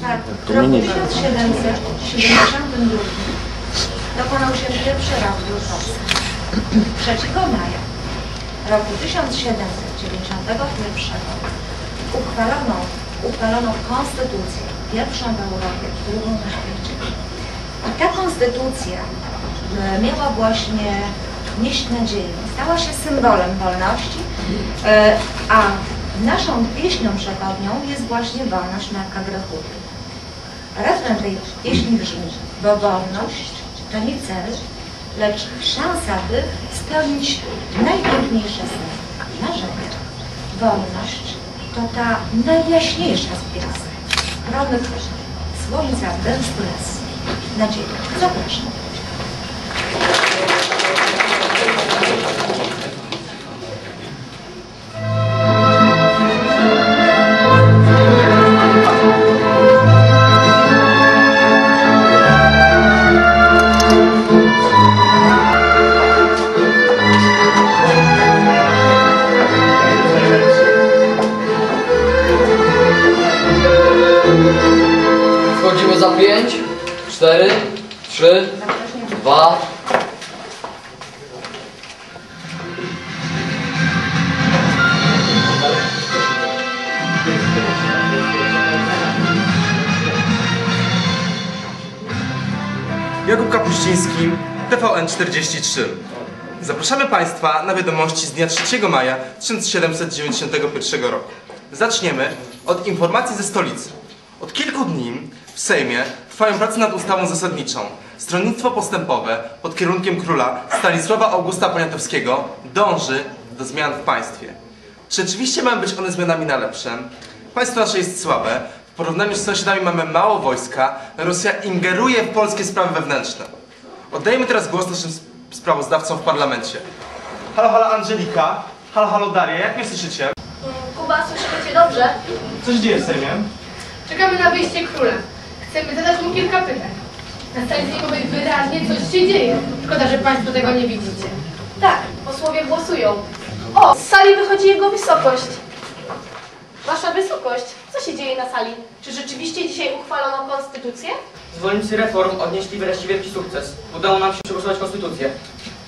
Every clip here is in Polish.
Tak, w roku 1772 dokonał się pierwszy rozbiór Polski. 3 maja roku 1791 uchwalono, uchwalono konstytucję, pierwszą w Europie, drugą na świecie. I ta konstytucja e, miała właśnie nieść nadzieję, stała się symbolem wolności, e, a naszą pieśnią przewodnią jest właśnie wolność na Grechuty. Refren tej pieśni brzmi, bo wolność to nie cel, lecz szansa, by spełnić najpiękniejsze sny, marzenia. Wolność to ta najjaśniejsza z gwiazd, promyk słońca gęsty las. Nadzieja. Zapraszam. 5, 4, 3, 2. Jakub Kapuściński, TVN43. Zapraszamy Państwa na wiadomości z dnia 3 maja 1791 roku. Zaczniemy od informacji ze stolicy. Od kilku dni w Sejmie trwają prace nad ustawą zasadniczą. Stronnictwo postępowe pod kierunkiem króla Stanisława Augusta Poniatowskiego dąży do zmian w państwie. Czy rzeczywiście mają być one zmianami na lepsze? Państwo nasze jest słabe. W porównaniu z sąsiadami mamy mało wojska. Rosja ingeruje w polskie sprawy wewnętrzne. Oddajemy teraz głos naszym sp- sprawozdawcom w parlamencie. Halo, halo Angelika. Halo, halo Daria. Jak mnie słyszycie? Kuba, słyszymy Cię dobrze? Co się dzieje w Sejmie? Czekamy na wyjście króla. Chcemy zadać mu kilka pytań. Na sali sejmowej wyraźnie coś się dzieje. Szkoda, że Państwo tego nie widzicie. Tak, posłowie głosują. O, z sali wychodzi jego wysokość. Wasza wysokość, co się dzieje na sali? Czy rzeczywiście dzisiaj uchwalono konstytucję? Zwolennicy reform odnieśli wreszcie wielki sukces. Udało nam się przegłosować konstytucję.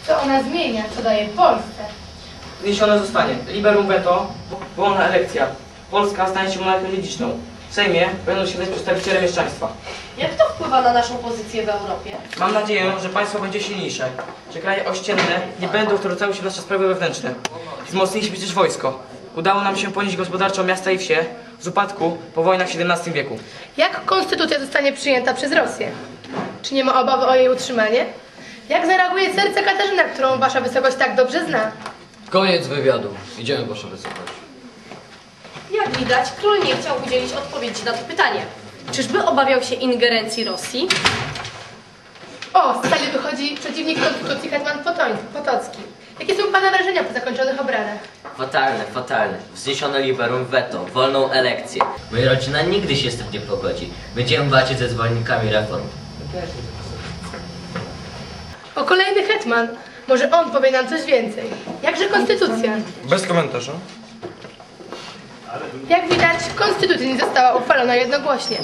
Co ona zmienia, co daje Polsce. Zniesione zostanie liberum veto, wolna elekcja. Polska stanie się monarchią dziedziczną. W Sejmie będą siadać przedstawiciele mieszczaństwa. Jak to wpływa na naszą pozycję w Europie? Mam nadzieję, że państwo będzie silniejsze, że kraje ościenne nie będą wtrącały się w nasze sprawy wewnętrzne. Wzmocniliśmy też wojsko. Udało nam się ponieść gospodarczo miasta i wsie z upadku po wojnach w XVII wieku. Jak konstytucja zostanie przyjęta przez Rosję? Czy nie ma obawy o jej utrzymanie? Jak zareaguje serce Katarzyna, którą Wasza wysokość tak dobrze zna? Koniec wywiadu. Idziemy, Wasza Wysokość. Jak widać, król nie chciał udzielić odpowiedzi na to pytanie. Czyżby obawiał się ingerencji Rosji? O, z sali wychodzi przeciwnik konstytucji Hetman Potocki. Jakie są Pana wrażenia po zakończonych obradach? Fatalne, fatalne. Wzniesiono liberum veto, wolną elekcję. Moja rodzina nigdy się z tym nie pogodzi. Będziemy walczyć ze zwolennikami reform. O kolejny Hetman. Może on powie nam coś więcej. Jakże konstytucja? Bez komentarza. Jak widać, konstytucja nie została uchwalona jednogłośnie.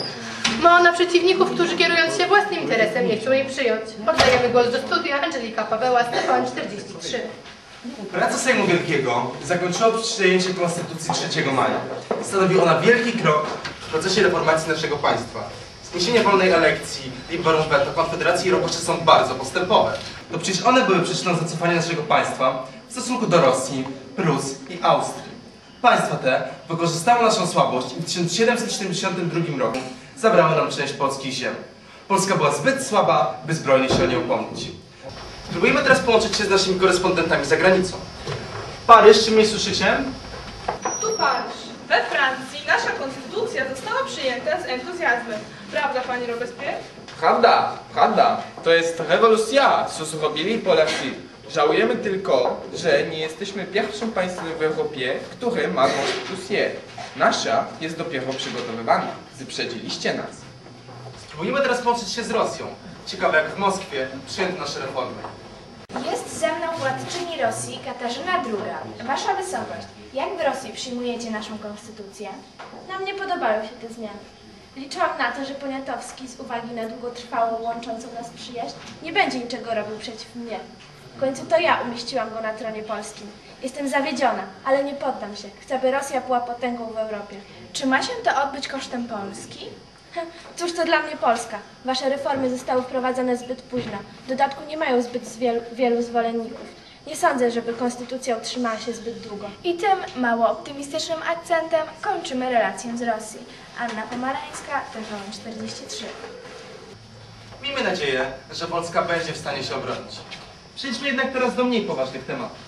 Ma ona przeciwników, którzy kierując się własnym interesem nie chcą jej przyjąć. Oddajemy głos do studia Angelika Paweła, Stefan 43. Praca Sejmu Wielkiego zakończyła przyjęcie Konstytucji 3 maja. Stanowi ona wielki krok w procesie reformacji naszego państwa. Zniesienie wolnej elekcji, liberum veto, konfederacji i robocze są bardzo postępowe. To przecież one były przyczyną zacofania naszego państwa w stosunku do Rosji, Prus i Austrii. Państwa te wykorzystały naszą słabość i w 1772 roku zabrały nam część polskich ziem. Polska była zbyt słaba, by zbrojnie się o nie upomnieć. Spróbujemy teraz połączyć się z naszymi korespondentami za granicą. Paryż, czy mnie słyszycie? Tu Paryż. We Francji nasza konstytucja została przyjęta z entuzjazmem. Prawda, pani Robespierre? Prawda, prawda. To jest rewolucja, co zrobili Polacy. Żałujemy tylko, że nie jesteśmy pierwszym państwem w Europie, które ma konstytucję. Nasza jest dopiero przygotowywana. Wyprzedziliście nas. Spróbujemy teraz połączyć się z Rosją. Ciekawe, jak w Moskwie przyjęto nasze reformy. Jest ze mną władczyni Rosji Katarzyna II. Wasza Wysokość, jak w Rosji przyjmujecie naszą konstytucję? Nam nie podobają się te zmiany. Liczyłam na to, że Poniatowski z uwagi na długotrwałą łączącą nas przyjaźń nie będzie niczego robił przeciw mnie. W końcu to ja umieściłam go na tronie polskim. Jestem zawiedziona, ale nie poddam się. Chcę, by Rosja była potęgą w Europie. Czy ma się to odbyć kosztem Polski? Cóż to dla mnie Polska? Wasze reformy zostały wprowadzone zbyt późno. W dodatku nie mają zbyt wielu, wielu zwolenników. Nie sądzę, żeby konstytucja utrzymała się zbyt długo. I tym mało optymistycznym akcentem kończymy relację z Rosji. Anna Pomarańska, TVN 43. Miejmy nadzieję, że Polska będzie w stanie się obronić. Przejdźmy jednak teraz do mniej poważnych tematów.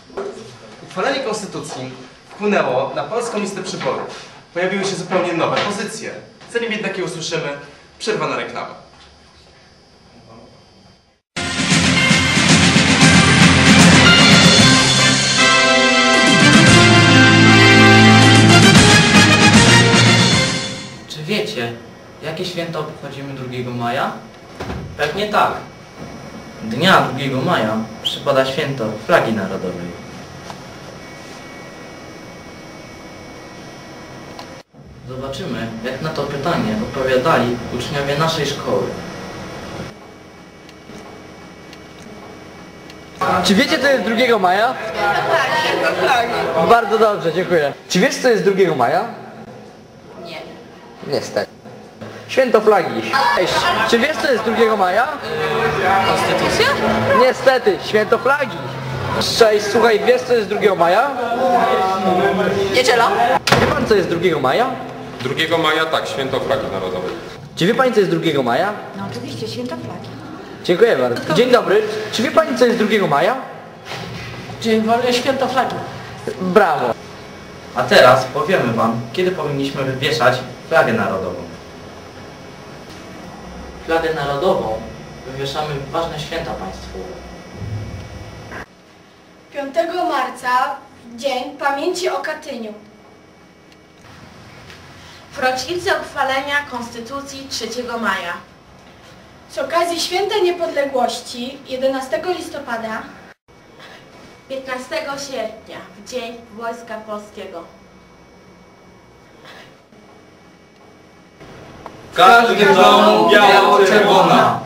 Uchwalenie konstytucji wpłynęło na polską listę przyborów. Pojawiły się zupełnie nowe pozycje. Zanim jednak je usłyszymy, przerwa na reklamę. Czy wiecie, jakie święto obchodzimy 2 maja? Pewnie tak. Dnia 2 maja przypada święto flagi narodowej. Zobaczymy, jak na to pytanie odpowiadali uczniowie naszej szkoły. Czy wiecie, co jest 2 maja? Bardzo dobrze, dziękuję. Czy wiesz, co jest 2 maja? Nie. Niestety. Święto flagi. Cześć. Czy wiesz, co jest 2 maja? Konstytucja? Niestety, święto flagi. Cześć, słuchaj, wiesz, co jest 2 maja? Niedziela. Wie pan, co jest 2 maja? 2 maja tak, święto flagi narodowej. Czy wie pani, co jest 2 maja? No oczywiście, święto flagi. Dziękuję bardzo. Dzień dobry. Czy wie pani, co jest 2 maja? Dzień wolny, święto flagi. Brawo. A teraz powiemy wam, kiedy powinniśmy wywieszać flagę narodową. Flagę narodową wywieszamy ważne święta państwowe. 5 marca, Dzień Pamięci o Katyniu. W rocznicę uchwalenia Konstytucji 3 maja. Z okazji Święta Niepodległości 11 listopada 15 sierpnia, w Dzień Wojska Polskiego. 가득해서 야오체고나